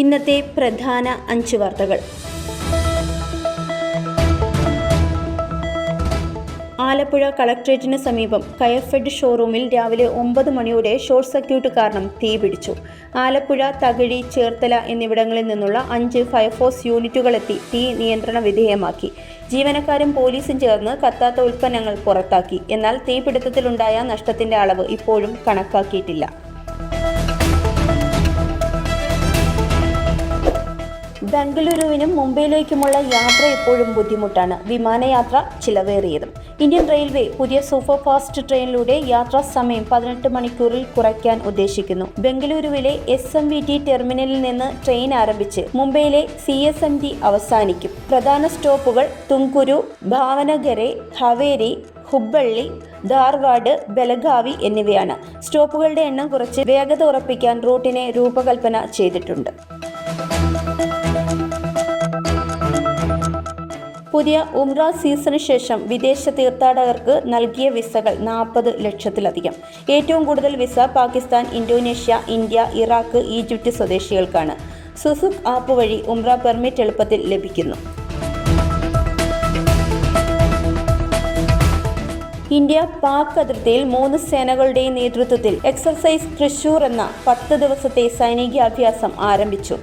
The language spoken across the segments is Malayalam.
ഇന്നത്തെ പ്രധാന അഞ്ച് വാർത്തകൾ. ആലപ്പുഴ കളക്ട്രേറ്റിന് സമീപം കയർഫെഡ് ഷോറൂമിൽ രാവിലെ ഒമ്പത് മണിയോടെ ഷോർട്ട് സർക്യൂട്ട് കാരണം തീ പിടിച്ചു. ആലപ്പുഴ തകഴി ചേർത്തല എന്നിവിടങ്ങളിൽ നിന്നുള്ള അഞ്ച് ഫയർഫോഴ്സ് യൂണിറ്റുകളെത്തി തീ നിയന്ത്രണ വിധേയമാക്കി. ജീവനക്കാരും പോലീസും ചേർന്ന് കത്താത്ത ഉൽപ്പന്നങ്ങൾ പുറത്താക്കി. എന്നാൽ തീപിടുത്തത്തിലുണ്ടായ നഷ്ടത്തിന്റെ അളവ് ഇപ്പോഴും കണക്കാക്കിയിട്ടില്ല. ബംഗളൂരുവിനും മുംബൈയിലേക്കുമുള്ള യാത്ര എപ്പോഴും ബുദ്ധിമുട്ടാണ്. വിമാനയാത്ര ചിലവേറിയതും. ഇന്ത്യൻ റെയിൽവേ പുതിയ സൂപ്പർ ഫാസ്റ്റ് ട്രെയിനിലൂടെ യാത്രാ സമയം പതിനെട്ട് മണിക്കൂറിൽ കുറയ്ക്കാൻ ഉദ്ദേശിക്കുന്നു. ബംഗളൂരുവിലെ എസ് എം വി ടി ടെർമിനലിൽ നിന്ന് ട്രെയിൻ ആരംഭിച്ച് മുംബൈയിലെ സി എസ് എം ടി അവസാനിക്കും. പ്രധാന സ്റ്റോപ്പുകൾ തുംകുരു ഭാവനഗരെ ഹവേരി ഹുബ്ബള്ളി ധാർവാഡ് ബലഗാവി എന്നിവയാണ്. സ്റ്റോപ്പുകളുടെ എണ്ണം കുറച്ച് വേഗത ഉറപ്പിക്കാൻ റൂട്ടിനെ രൂപകൽപ്പന ചെയ്തിട്ടുണ്ട്. പുതിയ ഉംറ സീസണിന് ശേഷം വിദേശ തീർത്ഥാടകർക്ക് നൽകിയ വിസകൾ നാൽപ്പത് ലക്ഷത്തിലധികം. ഏറ്റവും കൂടുതൽ visa Pakistan Indonesia India Iraq Egypt സ്വദേശികൾക്കാണ്. സുസുഖ് app വഴി ഉംറ പെർമിറ്റ് എളുപ്പത്തിൽ ലഭിക്കുന്നു. ഇന്ത്യ പാക് അതിർത്തിയിൽ മൂന്ന് സേനകളുടെയും നേതൃത്വത്തിൽ എക്സർസൈസ് തൃശൂർ എന്ന പത്ത് ദിവസത്തെ സൈനികാഭ്യാസം ആരംഭിച്ചു.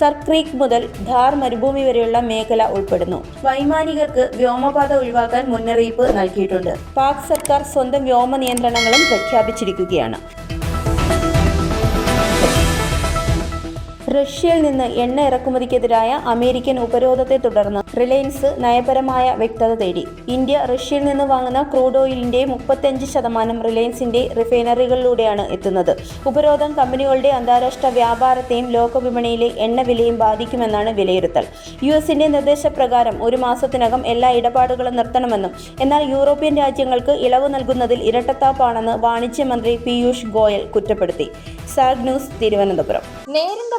സർക്രീക്ക് മുതൽ ധാർ മരുഭൂമി വരെയുള്ള മേഖല ഉൾപ്പെടുന്നു. വൈമാനികർക്ക് വ്യോമപാത ഒഴിവാക്കാൻ മുന്നറിയിപ്പ് നൽകിയിട്ടുണ്ട്. പാക് സർക്കാർ സ്വന്തം വ്യോമ നിയന്ത്രണങ്ങളും പ്രഖ്യാപിച്ചിരിക്കുകയാണ്. റഷ്യയിൽ നിന്ന് എണ്ണ ഇറക്കുമതിക്കെതിരായ അമേരിക്കൻ ഉപരോധത്തെ തുടർന്ന് റിലയൻസ് നയപരമായ വ്യക്തത തേടി. ഇന്ത്യ റഷ്യയിൽ നിന്ന് വാങ്ങുന്ന ക്രൂഡ് ഓയിലിന്റെ മുപ്പത്തഞ്ച് ശതമാനം റിലയൻസിന്റെ റിഫൈനറികളിലൂടെയാണ് എത്തുന്നത്. ഉപരോധം കമ്പനികളുടെ അന്താരാഷ്ട്ര വ്യാപാരത്തെയും ലോകവിപണിയിലെ എണ്ണ വിലയും ബാധിക്കുമെന്നാണ് വിലയിരുത്തൽ. യു എസിന്റെ നിർദ്ദേശപ്രകാരം ഒരു മാസത്തിനകം എല്ലാ ഇടപാടുകളും നിർത്തണമെന്നും എന്നാൽ യൂറോപ്യൻ രാജ്യങ്ങൾക്ക് ഇളവ് നൽകുന്നതിൽ ഇരട്ടത്താപ്പാണെന്ന് വാണിജ്യമന്ത്രി പീയൂഷ് ഗോയൽ കുറ്റപ്പെടുത്തി. സാഗ് ന്യൂസ് തിരുവനന്തപുരം. നേരിന്റെ